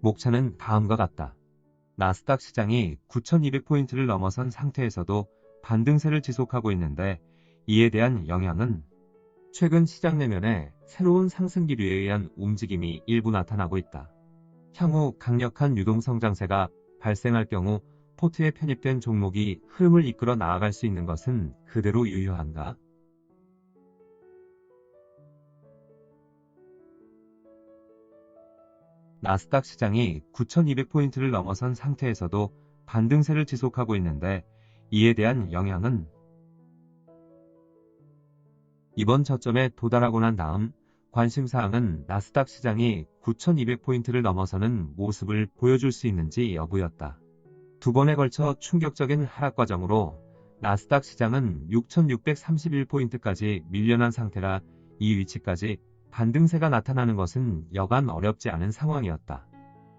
목차는 다음과 같다. 나스닥 시장이 9200포인트를 넘어선 상태에서도 반등세를 지속하고 있는데 이에 대한 영향은 최근 시장 내면에 새로운 상승 기류에 의한 움직임이 일부 나타나고 있다. 향후 강력한 유동성장세가 발생할 경우 포트에 편입된 종목이 흐름을 이끌어 나아갈 수 있는 것은 그대로 유효한가? 나스닥 시장이 9200포인트를 넘어선 상태에서도 반등세를 지속하고 있는데 이에 대한 영향은 이번 저점에 도달하고 난 다음 관심사항은 나스닥 시장이 9200포인트를 넘어서는 모습을 보여줄 수 있는지 여부였다. 두 번에 걸쳐 충격적인 하락 과정으로 나스닥 시장은 6631포인트까지 밀려난 상태라 이 위치까지 반등세가 나타나는 것은 여간 어렵지 않은 상황이었다.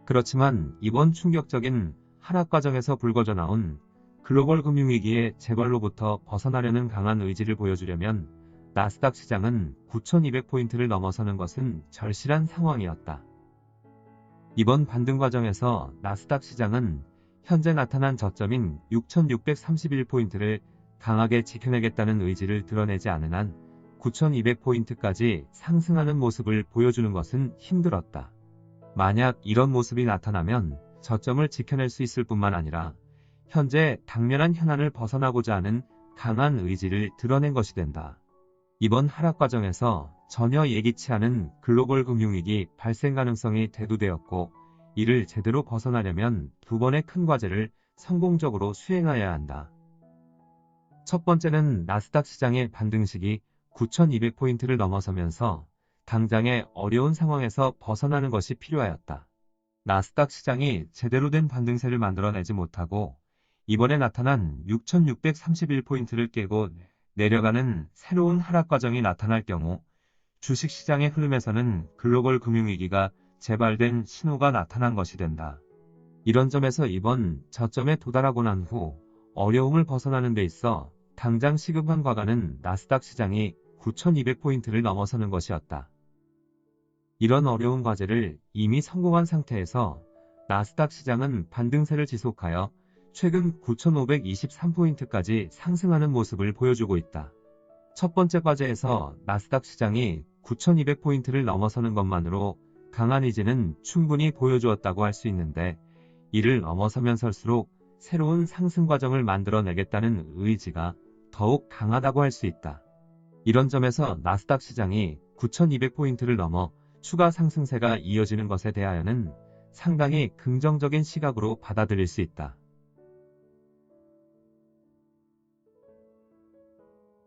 그렇지만 이번 충격적인 하락 과정에서 불거져 나온 글로벌 금융위기의 재발로부터 벗어나려는 강한 의지를 보여주려면 나스닥 시장은 9200포인트를 넘어서는 것은 절실한 상황이었다. 이번 반등 과정에서 나스닥 시장은 현재 나타난 저점인 6631포인트를 강하게 지켜내겠다는 의지를 드러내지 않은 한 9200포인트까지 상승하는 모습을 보여주는 것은 힘들었다. 만약 이런 모습이 나타나면 저점을 지켜낼 수 있을 뿐만 아니라 현재 당면한 현안을 벗어나고자 하는 강한 의지를 드러낸 것이 된다. 이번 하락 과정에서 전혀 예기치 않은 글로벌 금융위기 발생 가능성이 대두되었고 이를 제대로 벗어나려면 두 번의 큰 과제를 성공적으로 수행해야 한다. 첫 번째는 나스닥 시장의 반등식이 9200포인트를 넘어서면서 당장의 어려운 상황에서 벗어나는 것이 필요하였다. 나스닥 시장이 제대로 된 반등세를 만들어내지 못하고 이번에 나타난 6631포인트를 깨고 내려가는 새로운 하락 과정이 나타날 경우 주식시장의 흐름에서는 글로벌 금융위기가 재발된 신호가 나타난 것이 된다. 이런 점에서 이번 저점에 도달하고 난 후 어려움을 벗어나는 데 있어 당장 시급한 과가는 나스닥 시장이 9200포인트를 넘어서는 것이었다. 이런 어려운 과제를 이미 성공한 상태에서 나스닥 시장은 반등세를 지속하여 최근 9523포인트까지 상승하는 모습을 보여주고 있다. 첫 번째 과제에서 나스닥 시장이 9200포인트를 넘어서는 것만으로 강한 의지는 충분히 보여주었다고 할 수 있는데 이를 넘어서면 설수록 새로운 상승 과정을 만들어내겠다는 의지가 더욱 강하다고 할 수 있다. 이런 점에서 나스닥 시장이 9200포인트를 넘어 추가 상승세가 이어지는 것에 대하여는 상당히 긍정적인 시각으로 받아들일 수 있다.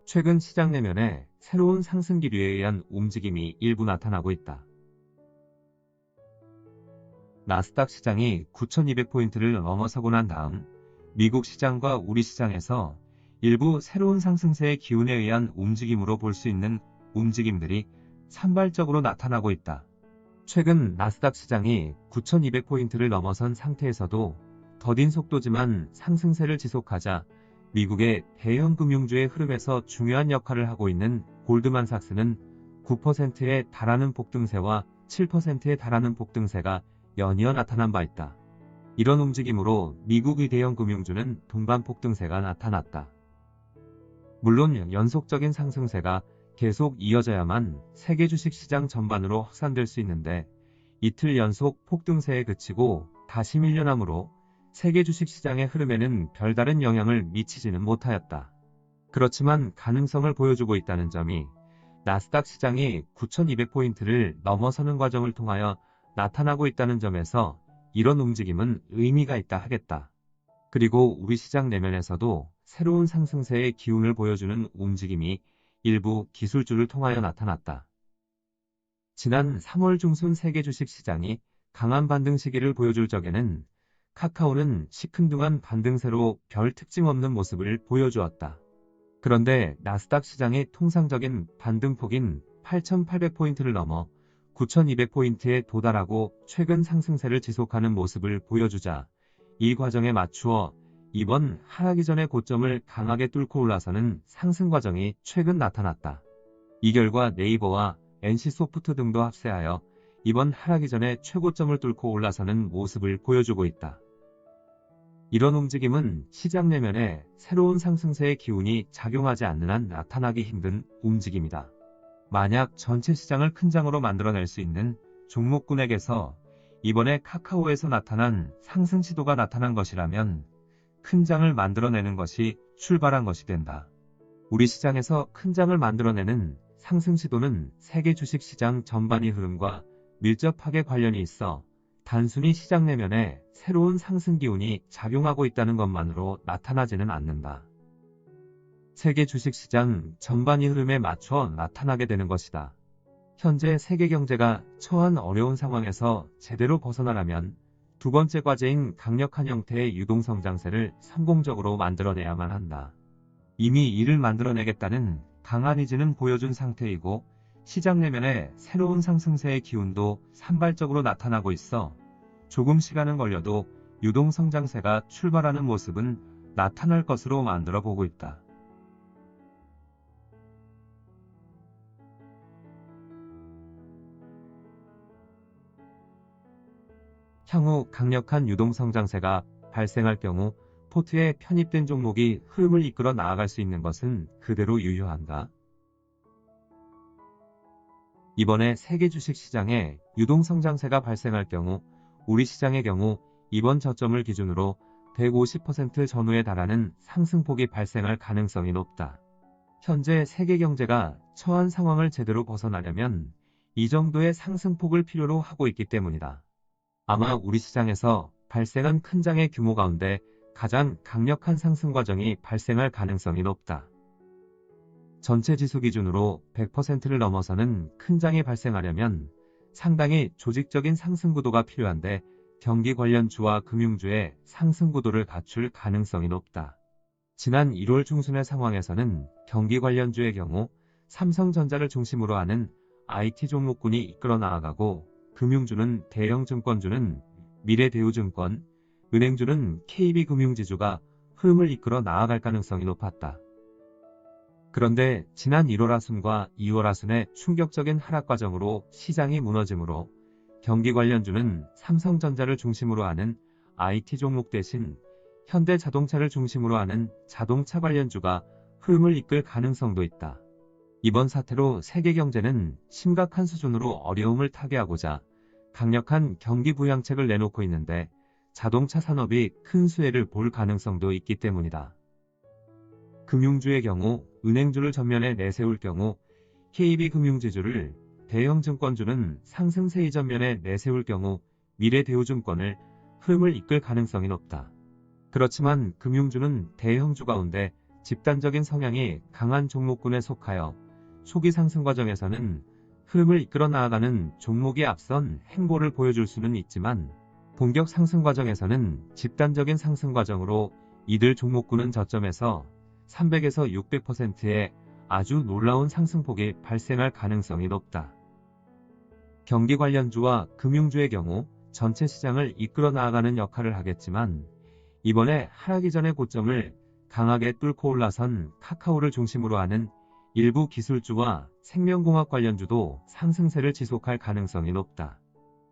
최근 시장 내면에 새로운 상승 기류에 의한 움직임이 일부 나타나고 있다. 나스닥 시장이 9200포인트를 넘어서고 난 다음 미국 시장과 우리 시장에서 일부 새로운 상승세의 기운에 의한 움직임으로 볼 수 있는 움직임들이 산발적으로 나타나고 있다. 최근 나스닥 시장이 9200포인트를 넘어선 상태에서도 더딘 속도지만 상승세를 지속하자 미국의 대형 금융주의 흐름에서 중요한 역할을 하고 있는 골드만삭스는 9%에 달하는 폭등세와 7%에 달하는 폭등세가 연이어 나타난 바 있다. 이런 움직임으로 미국의 대형 금융주는 동반 폭등세가 나타났다. 물론 연속적인 상승세가 계속 이어져야만 세계 주식시장 전반으로 확산될 수 있는데 이틀 연속 폭등세에 그치고 다시 밀려나므로 세계 주식시장의 흐름에는 별다른 영향을 미치지는 못하였다. 그렇지만 가능성을 보여주고 있다는 점이 나스닥 시장이 9200포인트를 넘어서는 과정을 통하여 나타나고 있다는 점에서 이런 움직임은 의미가 있다 하겠다. 그리고 우리 시장 내면에서도 새로운 상승세의 기운을 보여주는 움직임이 일부 기술주를 통하여 나타났다. 지난 3월 중순 세계 주식 시장이 강한 반등 시기를 보여줄 적에는 카카오는 시큰둥한 반등세로 별 특징 없는 모습을 보여주었다. 그런데 나스닥 시장의 통상적인 반등폭인 8,800포인트를 넘어 9,200포인트에 도달하고 최근 상승세를 지속하는 모습을 보여주자 이 과정에 맞추어 이번 하락이 전의 고점을 강하게 뚫고 올라서는 상승 과정이 최근 나타났다. 이 결과 네이버와 NC소프트 등도 합세하여 이번 하락 이전에 최고점을 뚫고 올라서는 모습을 보여주고 있다. 이런 움직임은 시장 내면에 새로운 상승세의 기운이 작용하지 않는 한 나타나기 힘든 움직임이다. 만약 전체 시장을 큰 장으로 만들어낼 수 있는 종목군에게서 이번에 카카오에서 나타난 상승 시도가 나타난 것이라면 큰 장을 만들어내는 것이 출발한 것이 된다. 우리 시장에서 큰 장을 만들어내는 상승 시도는 세계 주식 시장 전반의 흐름과 밀접하게 관련이 있어 단순히 시장 내면에 새로운 상승 기운이 작용하고 있다는 것만으로 나타나지는 않는다. 세계 주식 시장 전반의 흐름에 맞춰 나타나게 되는 것이다. 현재 세계 경제가 처한 어려운 상황에서 제대로 벗어나려면 두 번째 과제인 강력한 형태의 유동성장세를 성공적으로 만들어내야만 한다. 이미 이를 만들어내겠다는 강한 의지는 보여준 상태이고 시장 내면에 새로운 상승세의 기운도 산발적으로 나타나고 있어 조금 시간은 걸려도 유동성장세가 출발하는 모습은 나타날 것으로 만들어 보고 있다. 향후 강력한 유동성장세가 발생할 경우 포트에 편입된 종목이 흐름을 이끌어 나아갈 수 있는 것은 그대로 유효한가? 이번에 세계 주식 시장에 유동성장세가 발생할 경우 우리 시장의 경우 이번 저점을 기준으로 150% 전후에 달하는 상승폭이 발생할 가능성이 높다. 현재 세계 경제가 처한 상황을 제대로 벗어나려면 이 정도의 상승폭을 필요로 하고 있기 때문이다. 아마 우리 시장에서 발생한 큰 장의 규모 가운데 가장 강력한 상승 과정이 발생할 가능성이 높다. 전체 지수 기준으로 100%를 넘어서는 큰 장이 발생하려면 상당히 조직적인 상승 구도가 필요한데 경기 관련주와 금융주의 상승 구도를 갖출 가능성이 높다. 지난 1월 중순의 상황에서는 경기 관련주의 경우 삼성전자를 중심으로 하는 IT 종목군이 이끌어 나아가고 금융주는 대형증권주는 미래대우증권, 은행주는 KB금융지주가 흐름을 이끌어 나아갈 가능성이 높았다. 그런데 지난 1월 하순과 2월 하순의 충격적인 하락 과정으로 시장이 무너지므로 경기 관련주는 삼성전자를 중심으로 하는 IT 종목 대신 현대자동차를 중심으로 하는 자동차 관련주가 흐름을 이끌 가능성도 있다. 이번 사태로 세계 경제는 심각한 수준으로 어려움을 타개하고자 강력한 경기 부양책을 내놓고 있는데 자동차 산업이 큰 수혜를 볼 가능성도 있기 때문이다. 금융주의 경우 은행주를 전면에 내세울 경우 KB금융지주를 대형 증권주는 상승세 이 전면에 내세울 경우 미래 대우증권을 흐름을 이끌 가능성이 높다. 그렇지만 금융주는 대형주 가운데 집단적인 성향이 강한 종목군에 속하여 초기 상승 과정에서는 흐름을 이끌어 나아가는 종목이 앞선 행보를 보여줄 수는 있지만 본격 상승 과정에서는 집단적인 상승 과정으로 이들 종목군은 저점에서 300에서 600%의 아주 놀라운 상승폭이 발생할 가능성이 높다. 경기 관련주와 금융주의 경우 전체 시장을 이끌어 나아가는 역할을 하겠지만 이번에 하락 이 전의 고점을 강하게 뚫고 올라선 카카오를 중심으로 하는 일부 기술주와 생명공학 관련주도 상승세를 지속할 가능성이 높다.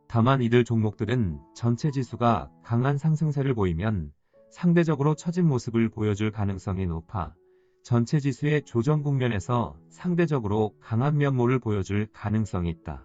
다만 이들 종목들은 전체 지수가 강한 상승세를 보이면 상대적으로 처진 모습을 보여줄 가능성이 높아 전체 지수의 조정 국면에서 상대적으로 강한 면모를 보여줄 가능성이 있다.